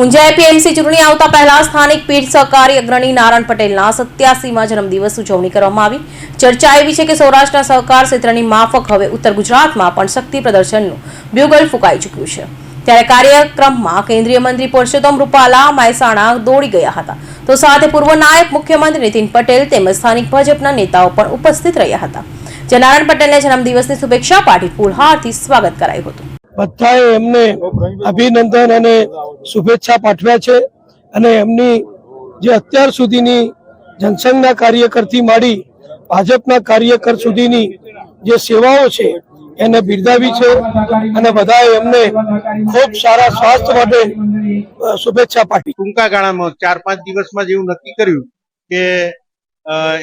Unjha APMC ચૂંટણી આવતા પહેલા સ્થાનિક પીઠ સહકારી અગ્રણી નારાયણ પટેલના સત્યાસીમાં જન્મદિવસ ઉજવણી કરવામાં આવી. ચર્ચા એવી છે કે સૌરાષ્ટ્રના સહકાર ક્ષેત્રની માફક હવે ઉત્તર ગુજરાતમાં પણ શક્તિ પ્રદર્શનનું બ્યુગલ ફૂંકાઈ ચૂક્યું છે. ત્યારે કાર્યક્રમમાં કેન્દ્રીય મંત્રી પુરુષોત્તમ રૂપાલા, મહેસાણા, દોડી ગયા હતા. તો સાથે પૂર્વ નાયબ મુખ્યમંત્રી નીતિન પટેલ તેમજ સ્થાનિક ભાજપના નેતાઓ પણ ઉપસ્થિત રહ્યા હતા. જે નારાયણ પટેલને જન્મદિવસની શુભેચ્છા પાઠવી ફૂલહારથી સ્વાગત કરાયું હતું. બધાએ એમને અભિનંદન અને શુભેચ્છા પાઠવ્યા છે અને એમની જે અત્યાર સુધીની જનસંઘના કાર્યકરથી માંડી ભાજપના કાર્યકર સુધીની જે સેવાઓ છે, એને બિરદાવી છે અને બધાએ એમને ખૂબ સારા સ્વાસ્થ્ય માટે શુભેચ્છા પાઠવી. ટૂંકા ગાળામાં ચાર પાંચ દિવસમાં જેવું નક્કી કર્યું કે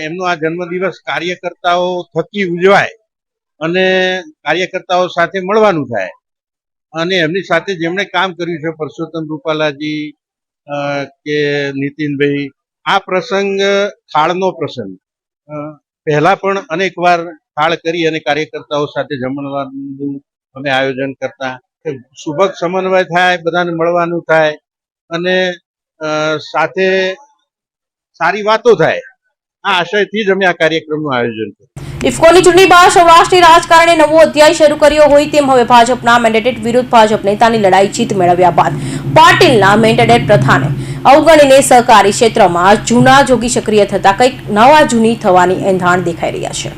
એમનો આ જન્મદિવસ કાર્યકર્તાઓ થકી ઉજવાય અને કાર્યકર્તાઓ સાથે મળવાનું થાય. અને એમની સાથે જેમણે કામ કર્યું છે, પરસોત્તમ રૂપાલાજી કે નીતિનભાઈ, આ પ્રસંગ થાળનો પ્રસંગ. પહેલા પણ અનેક વાર થાળ કરી અને કાર્યકર્તાઓ સાથે જમણવાનું અમે આયોજન કરતા. સુભગ સમન્વય થાય, બધાને મળવાનું થાય અને સાથે સારી વાતો થાય. આ આશયથી જ અમે આ કાર્યક્રમનું આયોજન કર્યું. ઇફકોની ચૂંટણી બાદ સૌરાષ્ટ્રની રાજકારણે નવો અધ્યાય શરૂ કર્યો હોય તેમ હવે ભાજપના મેન્ડેટેડ વિરુદ્ધ ભાજપ નેતાની લડાઈ જીત મેળવ્યા બાદ પાટીલના મેન્ડેટેડ પ્રથાને અવગણીને સહકારી ક્ષેત્રમાં જૂના જોગી સક્રિય થતા કંઈક નવા જૂની થવાની એંધાણ દેખાઈ રહ્યા છે.